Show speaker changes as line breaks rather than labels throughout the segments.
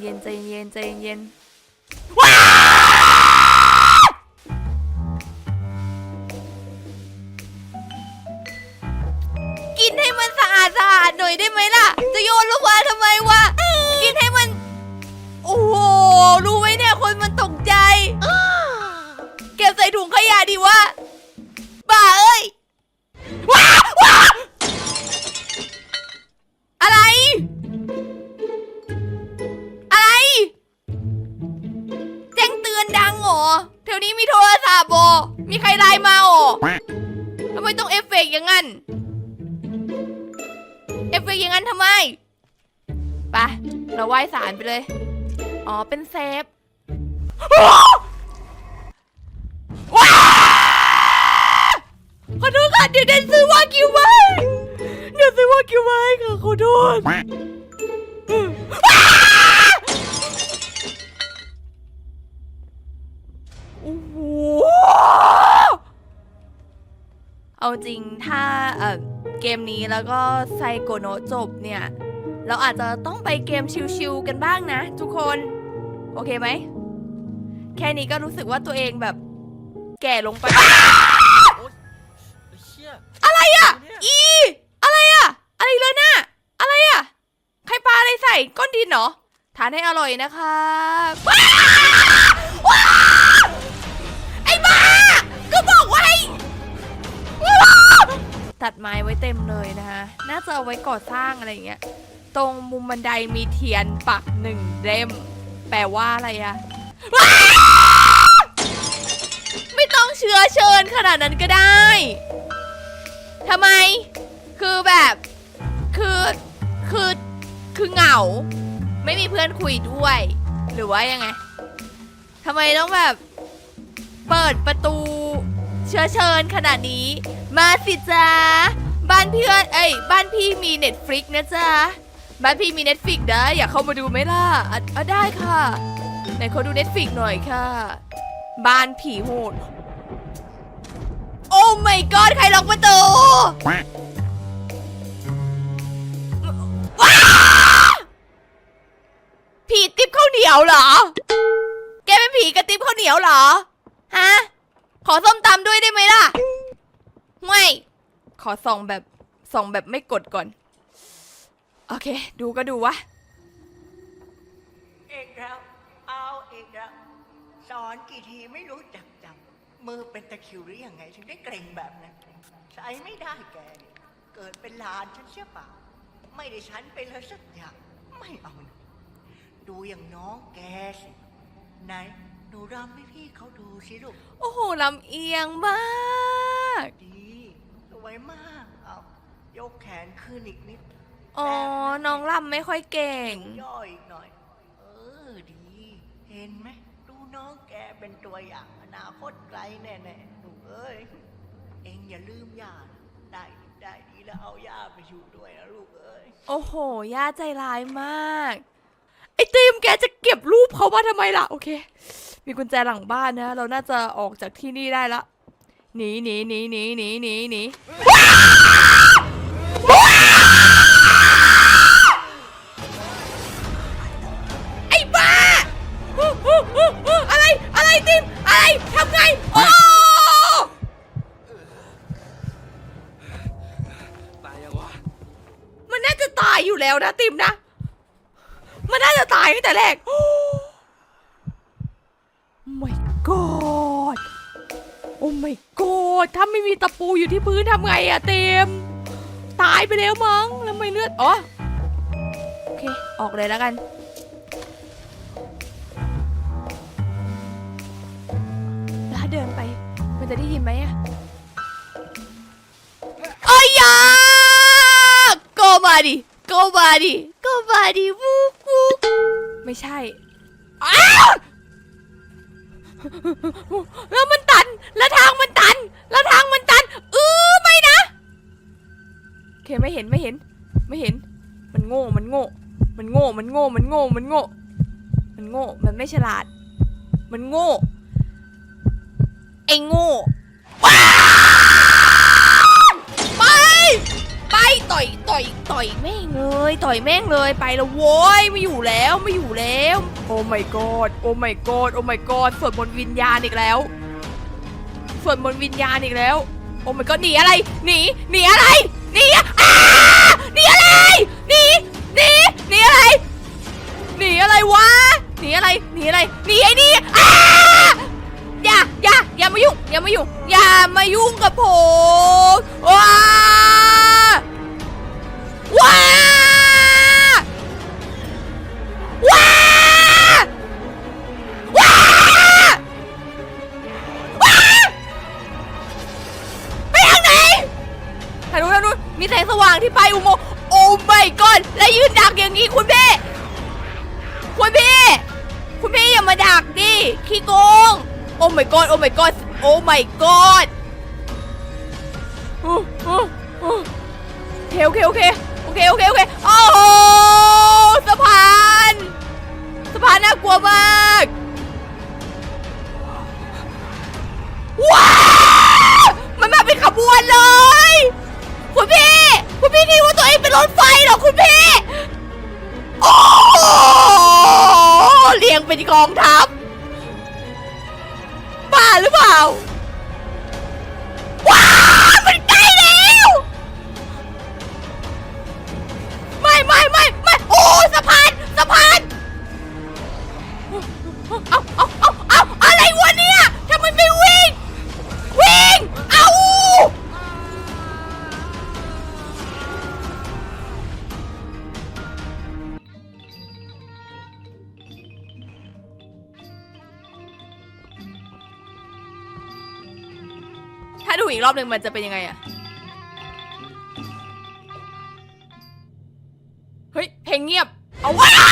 เย็นใจเย็นใจเย็นกินให้มันสะอาดสะอาดหน่อยได้ไหมล่ะ จะโยนลงมาทำไมวะ กินให้มัน โอ้โห รู้ไหมเนี่ยคนมันตกใจ เก็บใส่ถุงขยะดีวะาไหว้สารไปเลย อ๋อ เป็นเซฟว้าขอโทษค่ะเดี๋ยวเดนซื้อวากิวไว้เดี๋ยวซื้อวากิวไว้ค่ะขอโทษโอ้โหเอาจริงถ้าเอ่อเกมนี้แล้วก็ไซโกโนะจบเนี่ย เราอาจจะต้องไปเกมชิวๆกันบ้างนะ ทุกคน โอเคไหม แค่นี้ก็รู้สึกว่าตัวเองแบบ แก่ลงไป
เชี่ย
อะไรอะ
เนี่ย
อีอะไรอะ อะไรเลยน่ะอะไรอะ ใครปลาอะไรใส่ก้อนดินเหรอ ทานให้อร่อยนะคะว้าว้าไอ้บ้า ก็บอกว่าให้ว้าตัดไม้ไว้เต็มเลยนะคะ น่าจะเอาไว้ก่อสร้างอะไรอย่างเงี้ย ตรงมุมบันไดมีเทียนปักหนึ่งเล่ม แปลว่าอะไรอะไม่ต้องเชื้อเชิญขนาดนั้นก็ได้ทำไม คือแบบ คือ คือ คือเหงา ไม่มีเพื่อนคุยด้วย หรือว่ายังไงทำไมต้องแบบ เปิดประตู เชื้อเชิญขนาดนี้ มาสิจ้าบ้านเพื่อน เอ้ย บ้านพี่มีเน็ตฟลิกนะจ๊ะ บ้านพี่มีเน็ตฟลิกนะ อยากเข้ามาดูไหมล่ะอะอะได้ค่ะไหนขอดูเน็ตฟลิกหน่อยค่ะ บ้านผีโหด โอ้ my god ใครล็อกประตูผีติ๊บข้าวเหนียวเหรอ แกเป็นผีกระติ๊บข้าวเหนียวเหรอ ฮะ ขอส้มตำด้วยได้ไหมล่ะ ไม่ ขอส่องแบบส่องแบบไม่กดก่อน โอเค ดูก็ดูวะ
เอกแล้วเอาเอกแล้วสอนกี่ทีไม่รู้จักจำมือเป็นตะคริวหรือยังไง ถึงได้เกรงแบบนั้น ใช้ไม่ได้แกเนี่ยเกิดเป็นหลานฉันเชื่อเปล่า ไม่ได้ฉันไปเลยสักอย่าง ไม่เอานะดูอย่างน้องแกสิ ไหนหนูรำให้พี่เขาดูสิลูก
โอ้โหลำเอียงมาก
ดี สวยมาก เอา ยกแขนขึ้นอีกนิด
อ๋อ น้องลำไม่ค่อยเก่ง
ย่ออีกหน่อย เออดี เห็นไหมดูน้องแกเป็นตัวอย่างอนาคตไกลแน่ๆลูกเอ้ย เอ็งอย่าลืมย่านะได้ได้ดีแล้วเอาย่าไปอยู่ด้วยนะลูกเอ้ย
โอ้โห ย่าใจร้ายมาก ไอ้ติมแกจะเก็บรูปเขามาทำไมล่ะ โอเค มีกุญแจหลังบ้านนะ เราน่าจะออกจากที่นี่ได้ละ หนีหนีหนีหนีหนีหนีหนีไติมนะ มันน่าจะตายตั้งแต่แรกโอ้ my god โอ้ my god ถ้าไม่มีตะปูอยู่ที่พื้นทำไงอะเต็ม ตายไปแล้วมั้ง แล้วไม่เลือด อ๋อ โอเค ออกเลยแล้วกัน แล้วเดินไป มันจะได้ยินไหมอะเอ้ยยาก็มาดิ ก็มาดิก็มาดิวูบวูบไม่ใช่อ้าวแล้วมันตัน แล้วทางมันตัน แล้วทางมันตันเออไม่นะโอเคไม่เห็นไม่เห็น ไม่เห็น มันโง่มันโง่ มันโง่มันโง่มันโง่มันโง่ มันโง่ มันไม่ฉลาด มันโง่ ไอ้โง่ไป ไปต่อยต่อยต่อยแม่งเลย ต่อยแม่งเลยไปแล้วโว้ยไม่อยู่แล้วไม่อยู่แล้ว โอ้ my god โอ้ my god โอ้ my god สวดมนต์วิญญาณอีกแล้วสวดมนต์วิญญาณอีกแล้ว โอ้ my god หนีอะไรหนีหนีอะไรหนีอะอ้าหนีอะไรหนีหนีหนีอะไรหนีอะไรวะหนีอะไรหนีอะไรหนีไอ้นี่อ้าอย่าอย่าอย่ามายุ่งอย่ามายุ่งอย่ามายุ่งกับผมว้า ว้าว้าว้าว้าไปทางไหนทางนู้นทางนู้นมีแสงสว่างที่ปลายอุโมงค์โอ้ my god แล้วยืนดักอย่างนี้คุณพี่คุณพี่คุณพี่อย่ามาดักดิขี้โกงโอ้ my god โอ้ my god โอ้ my god โอ้โอ้โอ้โอเคโอเคโอเค อเค โอเค โอเค โอ้โหสะพานสะพานน่ากลัวมากว้ามันมาเป็นขบวนเลย คุณพี่ คุณพี่คิดว่าตัวเองเป็นรถไฟเหรอคุณพี่โอ้เรียงเป็นกองทัพบ้าหรือเปล่า สะพานเอาเอาเอาเอาอะไรวะเนี่ยทำไมไม่วิ่ง วิ่ง เอาถ้าดูอีกรอบหนึ่งมันจะเป็นยังไงอะเฮ้ย เพลงเงียบ เอาวะ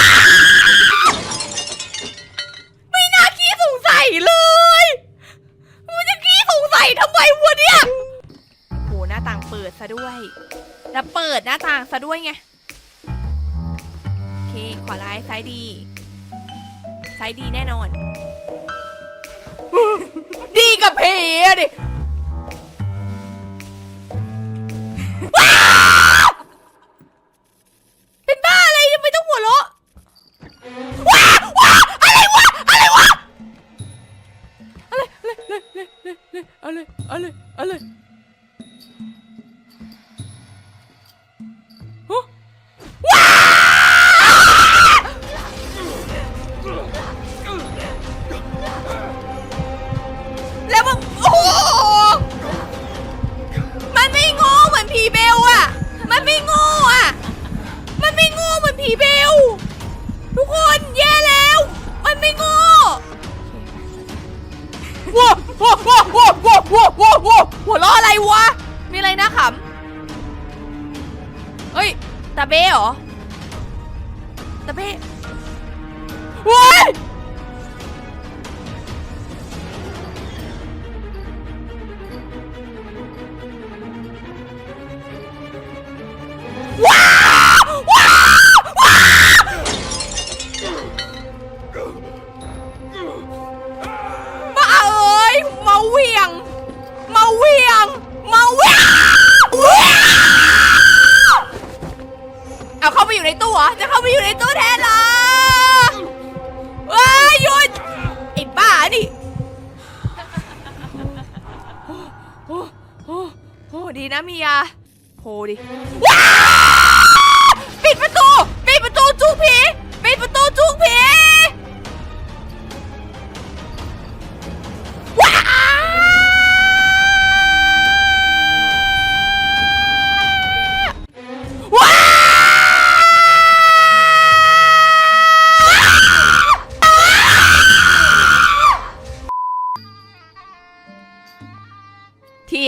allez, allez, allez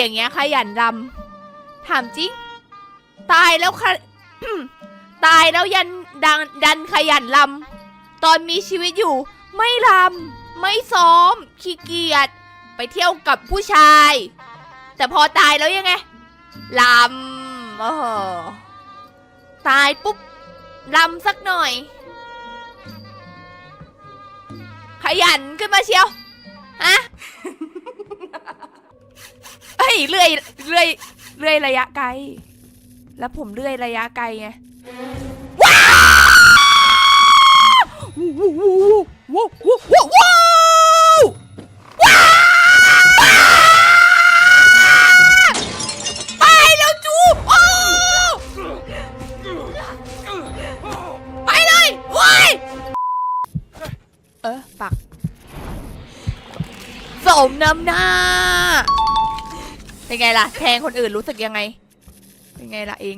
อย่างเงี้ยขยันรำถามจริง ตายแล้วค่ะ ตายแล้วยันดันดันขยันลำตอนมีชีวิตอยู่ ไม่ลำไม่ซ้อม ขี้เกียจไปเที่ยวกับผู้ชาย แต่พอตายแล้วยังไงลำโอ้ตายปุ๊บลำสักหน่อย ขยันขึ้นมาเชียว ฮะ เอ้ยเลื่อยเลื่อยเลื่อยระยะไกล แล้วผมเลื่อยระยะไกลไงว้าวว้าวว้าวว้าว ไงล่ะ แทงคนอื่นรู้สึกยังไง เป็นไงล่ะเอง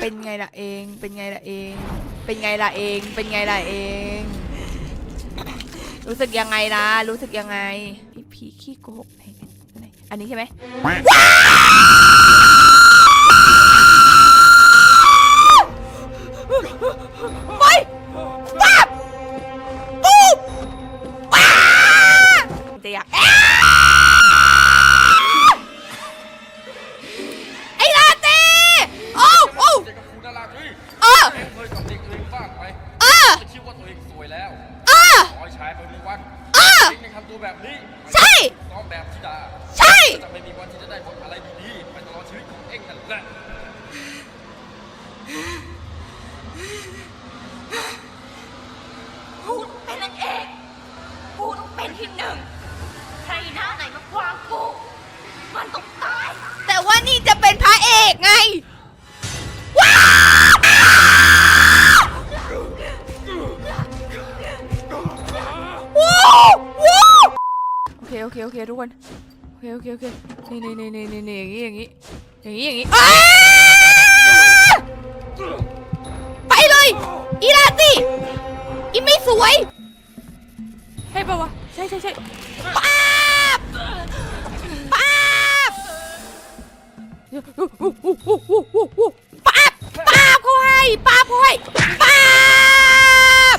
เป็นไงล่ะเอง เป็นไงล่ะเอง เป็นไงล่ะเอง เป็นไงล่ะเอง รู้สึกยังไงล่ะ รู้สึกยังไง พี่พีขี้โกหกไหนไหนอันนี้ใช่ไหมไปปั๊บปุ๊บว้าจะอยาก เออ
เองเคยกับเด็กตัวเองบ้างไหม
เออ
จะคิดว่าตัวเองสวยแล้ว
เออ
ขอให้ชายไปมีวัน
เออ
เองยังทำตัวแบบนี้
ใช่
ซ้อมแบบธิดา
ใช่
จะไม่มีวันที่จะได้ผลอะไรดีๆไปตลอดชีวิตของเองนั่นแหละ
กูต้องเป็นนางเอกกูต้องเป็นที่หนึ่งใครหน้าไหนมาขวางกูมันต้องตาย
แต่ว่านี่จะเป็นพระเอกไง โอเคโอเคโอเคทุกคนโอเคโอเคโอเคนี่นี่นี่นี่นี่นี่อย่างนี้อย่างนี้อย่างนี้อย่างนี้อ้าไปเลยอีลาติอีไม่สวยใช่ปะวะใช่ใช่ใช่ป๊าบป๊าบป้าบป้าบเขาให้ป้าบเขาให้ป้าบ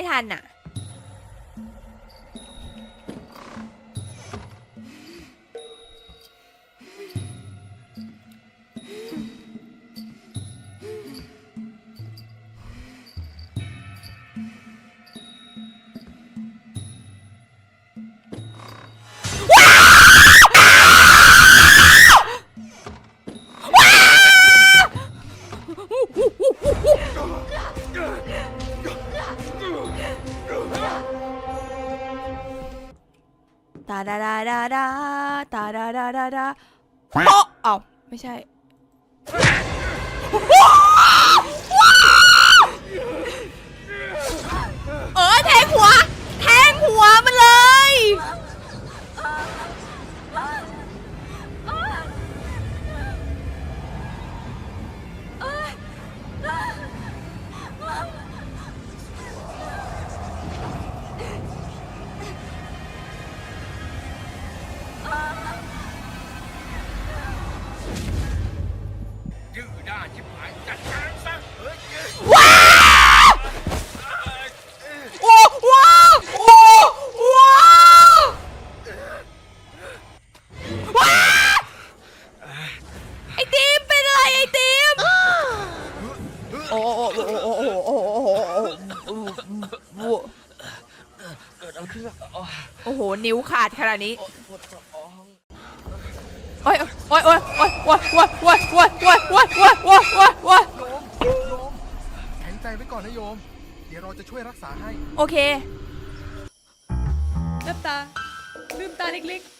ไม่ทันอะ ตาดาดาดาดาตาดาดาดาดาโอ้เอ้าไม่ใช่เออแทงหัว แทงหัวมันเลย
นิ้
ว
ขา
ดขนาดนี้
ปวดท้อง
โอ้ยโอ้ยโอ้ยโอ้ยโอ้ยโอ้ยโอ้ยโอ้ยโอ้ยโอ้ยโอ้ยโอ้ยโอ้ยโอ้ย
โยมโยมแข็งใจไว้ก่อนนะโยม เดี๋ยวเราจะช่วยรักษาให้
โอเคลืมตาลืมตาเล็กๆ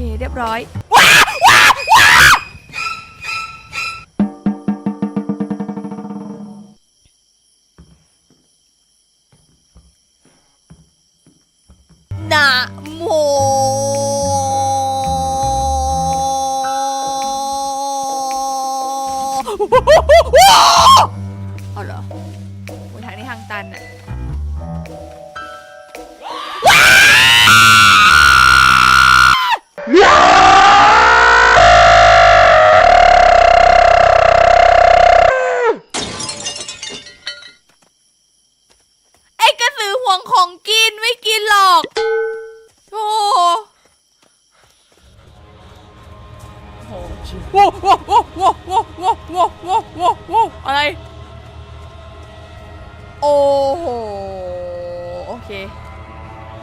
เคเรียบร้อย โว้โว้โว้โว้โว้โว้โว้โว้โว้โว้อะไร โอ้โห โอเค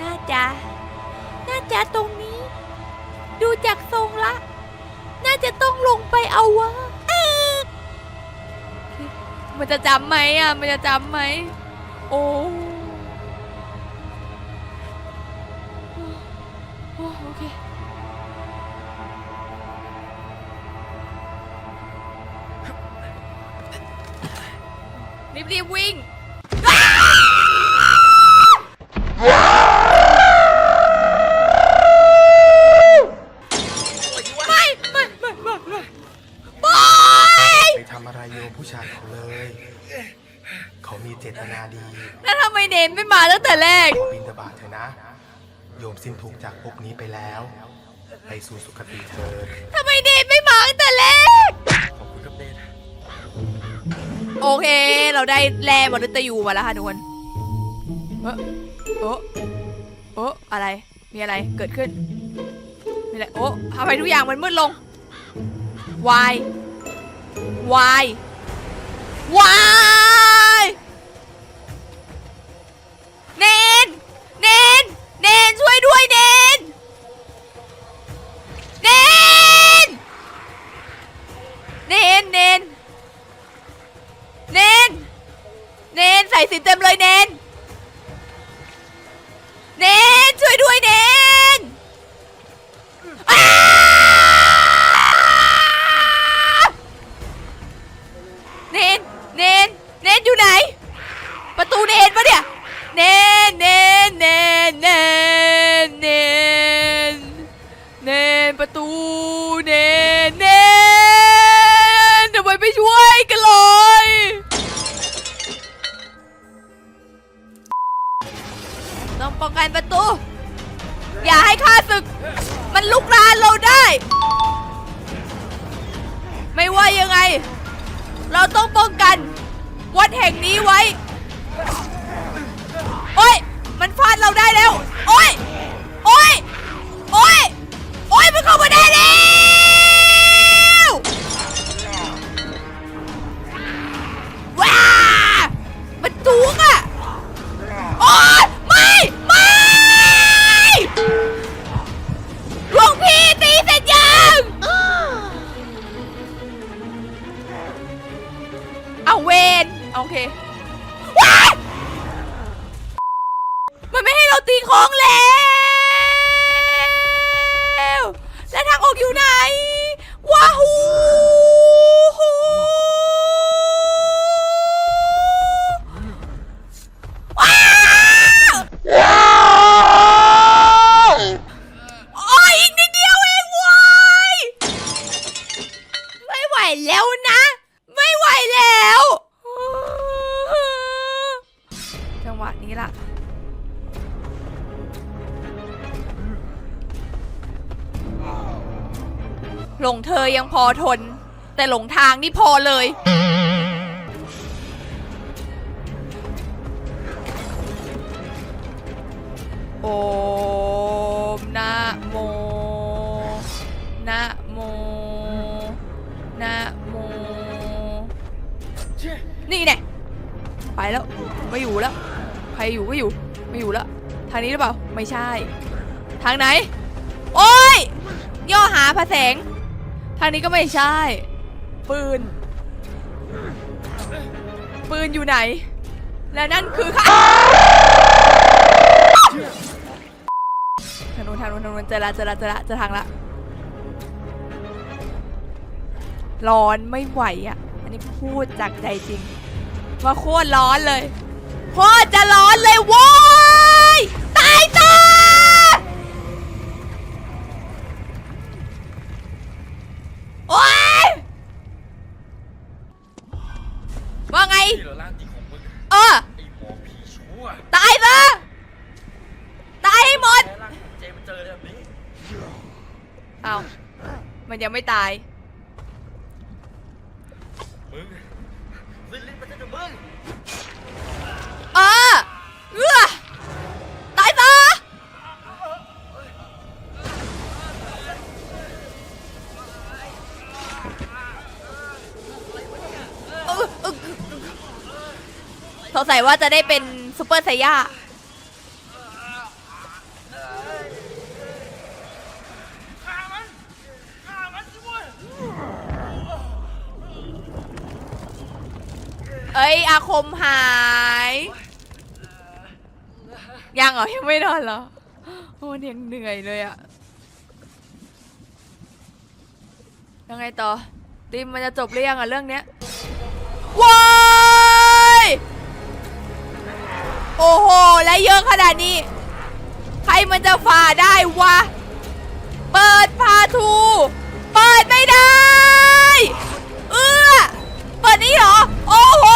น่าจะน่าจะตรงนี้ ดูจากทรงละ น่าจะต้องลงไปเอาวะมันจะจำไหมอะ มันจะจำไหม โอ้ รีบรีบๆวิ่ง ไม่ไม่ไม่ไม่ไม่บอย
ไปทำอะไรโยมผู้ชายเขาเลย เขามีเจตนาดี
แล้วทำไมเนนไม่มาตั้งแต่แรก
บินตบาทเถอะนะ โยมสิ้นทุกข์จากภพนี้ไปแล้ว ไปสู่สุคติเถิด
ทำไมเนนไม่มาตั้งแต่แรก โอเค เราได้แร่มนุษย์ตะยูมาแล้วค่ะทุกคนเออโอ้โอ้อะไร มีอะไรเกิดขึ้น มีอะไร โอ้ทำไมทุกอย่างมันมืดลงวายวายวายเนนเนนเนนช่วยด้วยเนนเนนเนนเนน เนน เนนใส่สินเต็มเลยเนน ลงเธอยังพอทน แต่หลงทางนี่พอเลย โอมนะโมนะโมนะโม นี่แน่ไปแล้วไม่อยู่แล้ว ใครอยู่ก็อยู่ ไม่อยู่แล้ว ทางนี้หรือเปล่า ไม่ใช่ ทางไหน โอ้ยย่อหาพระแสง ทางนี้ก็ไม่ใช่ ปืน ปืนอยู่ไหน และนั่นคือค่ะทางนู้นทางนู้นทางนู้นเจอละเจอละเจอละเจอทางละ ร้อนไม่ไหวอะ อันนี้พูดจากใจจริง ว่าโคตรร้อนเลย โคตรจะร้อนเลยโว้ยตายตาโอ๊ยว่าไง
นี่เหรอร่างจริงของมึง
เออ
ไอ้หมอผีชั่ว
ตายซะ ตายให้หมด
แค่ร่างของเจมันเจอแบบนี้
เอามัน ยังไม่ตาย
มึงซิลินมันจะมึง
เออเอื้อตายซะเออเออสงสัยว่าจะได้เป็นซูเปอร์ไซย่า
ฆ่ามันฆ่ามันสิเว้ย
เอ้ย อายยังเหรอยังไม่นอนเหรอโอ้ยังเหนื่อยเลยอะยังไงต่อติมมันจะจบหรือยังอะเรื่องเนี้ยว้ายโอ้โห และเยอะขนาดนี้ ใครมันจะฝ่าได้วะ เปิดพาทู เปิดไม่ได้ เออเปิดนี่เหรอ โอ้โห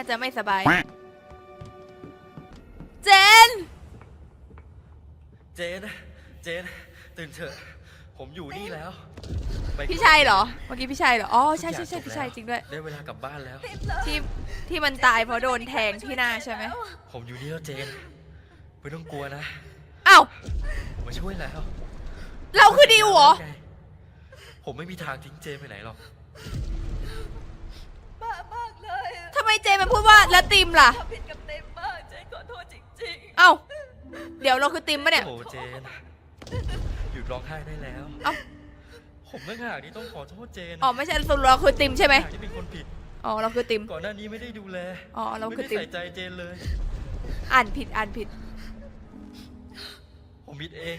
น่าจะไม่สบาย เจน
เจน เจน ตื่นเถอะ ผมอยู่นี่แล้วไป
พี่ชัยเหรอ เมื่อกี้พี่ชัยเหรอ อ๋อ ใช่
ทุก
ใช่
อย่าง
ใช่
จบ
พี่ชัย
แล้ว
จริงด้วย
ได้เวลากลับบ้านแล้ว
ที่ที่มันตายเพราะโดนแทงที่หน้าใช่ไหม
ผมอยู่นี่แล้วเจน ไม่ต้องกลัวนะ
อ้าว
ผมมาช่วยแล้ว
เราคือดิวเหรอ
ไงผมไม่มีทางทิ้งเจนไปไหนหรอก
บ้ามากเลยอะ
ทำ ไมเจนมันพูดว่าแล้วติมล่ะ
ทำผิดกับเต็มมากเจนขอโทษจริง
เอ้า เดี๋ยวเราคือติมปะเนี่ย
โอ้เจน หยุดร้องไห้ได้แล้ว
เอ้า
ผมต่างหากที่ต้องขอโทษเจน
อ๋อไม่ใช่สรุปเราคือติมใช่ไหม
ต่างากที่เป็นคนผิด
อ๋อเราคือติม
ก่อนหน้านี้ไม่ได้ดูแล
อ๋อเรา
ไม่
คือ
ได้
ติม
ใส่ใจเจนเลย
อ่านผิดอ่านผิด
ผมผิดเอง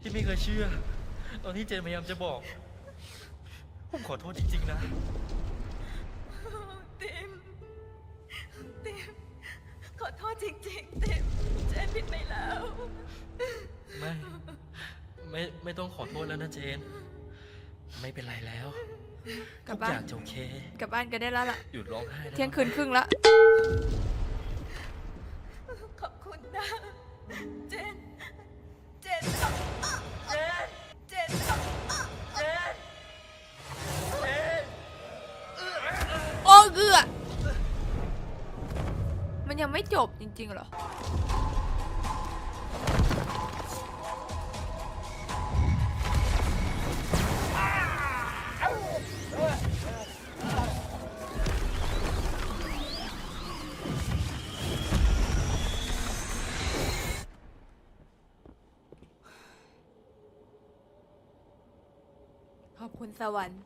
ที่ไม่เคยเชื่อ ตอนที่เจนพยายามจะบอก ผมขอโทษจริงๆนะ
ขอโทษจริงๆติมเจนผิดไปแล้ว
ไม่ ไม่ไม่ต้องขอโทษแล้วนะเจน ไม่เป็นไรแล้ว
กลั
ทุ
บ
ก
บ้าน
อย่างจะโอเค
กลับบ้านกันได้แล้วล่ะ
หยุดร้องไห้ได้
เที่ยงคืนครึ่งแล้ว
ขอบคุณนะ เจน
ยังไม่จบจริงๆเหรอ ขอบคุณสวรรค์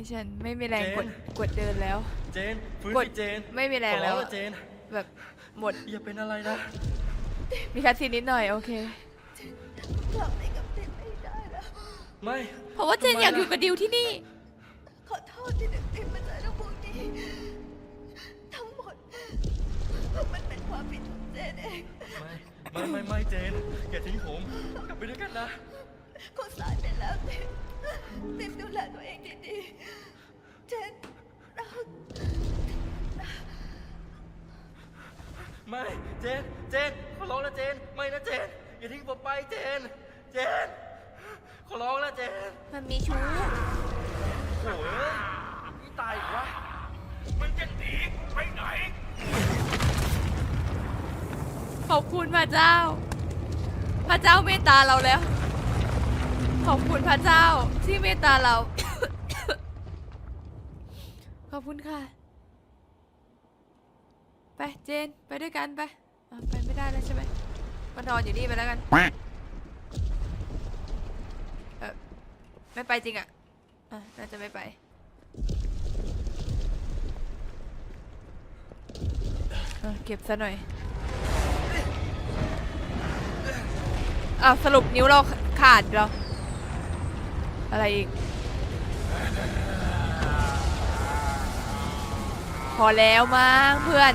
ดิฉันไม่มีแรงกดกดเดินแล้ว
เจนฟื้น
กด
สิเจน
ไม่มีแรงแล้ว
ขออะเจน
แบบหมด
อย่าเป็นอะไรนะ
มีคัสซีนนิดหน่อยโอเค
กลับไปกับติมไม่ได้แล้ว
ไม่
เพราะว่าเจนอยากอยู่กับดิวที่นี่
ขอโทษที่นึกติมมาใส่เรื่องพวกนี้ ทั้งหมด มันเป็นความผิดของเจนเอง
ไม่ไม่ไม่ไม่เจนอย่าทิ้งผมกลับไปด้วยกันนะ
ก็สายไปแล้วติม ติมดูแลตัวเองดีๆเจนรัก
ไม่เจน เจนขอร้องนะเจน ไม่นะเจน อย่าทิ้งผมไปเจน เจน ขอร้องนะเจน
มันมีชู้
โอ้ยนี่ตายอีกวะ
มึงจะหนีไปไหน
ขอบคุณพระเจ้า พระเจ้าเมตตาเราแล้ว ขอบคุณพระเจ้าที่เมตตาเรา ขอบคุณค่ะ ไปเจนไปด้วยกันไปไปไม่ได้แล้วใช่ไหมก็นอนอยู่นี่ไปแล้วกันไม่ไปจริงอะอะน่าจะไม่ไปเก็บซะหน่อยอะสรุปนิ้วเราขาดเรา อะไรอีก พอแล้วมั้งเพื่อน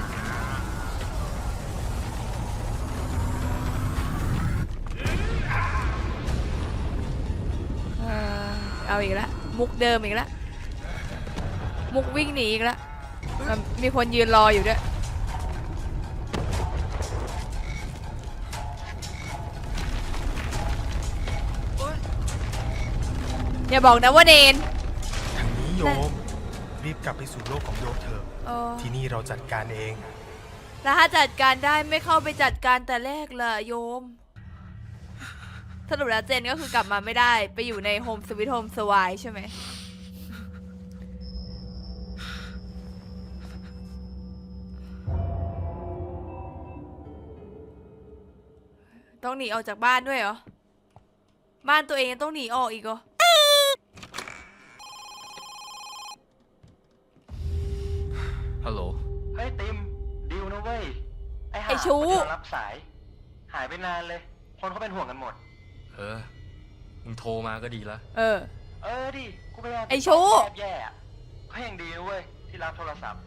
เอาอีกแล้วมุกเดิมอีกแล้วมุกวิ่งหนีอีกแล้วมันมีคนยืนรออยู่ด้วย อย่าบอกนะว่าเนน
ทางนี้โยม รีบกลับไปสู่โลกของโยมเถอะ
เออ
ที่นี่เราจัดการเอง
แล้วถ้าจัดการได้ไม่เข้าไปจัดการแต่แรกล่ะโยม สรุปแล้วเจนก็คือกลับมาไม่ได้ ไปอยู่ในโฮมสวิตโฮมสวายใช่ไหม ต้องหนีออกจากบ้านด้วยเหรอ บ้านตัวเองยังต้องหนีออกอีกเหรอ ชู้
คนที่เรารับสาย หายไปนานเลย คนเขาเป็นห่วงกันหมด
เออ มึงโทรมาก็ดีละ
เออ
เออดิกูพยายาม
ไอ้ชู้
แย่ๆอะก็ยังดีนะเว้ยที่รับโทรศัพท์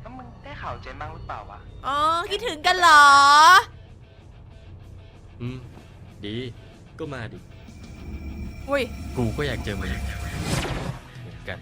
แล้วมึงได้ข่าวเจนบ้างหรือเปล่าวะ
อ๋อ คิดถึงกันเหรอ
อืม ดี ก็มาดิ
อุ้ย
กูก็อยากเจอมึงเหมือนกัน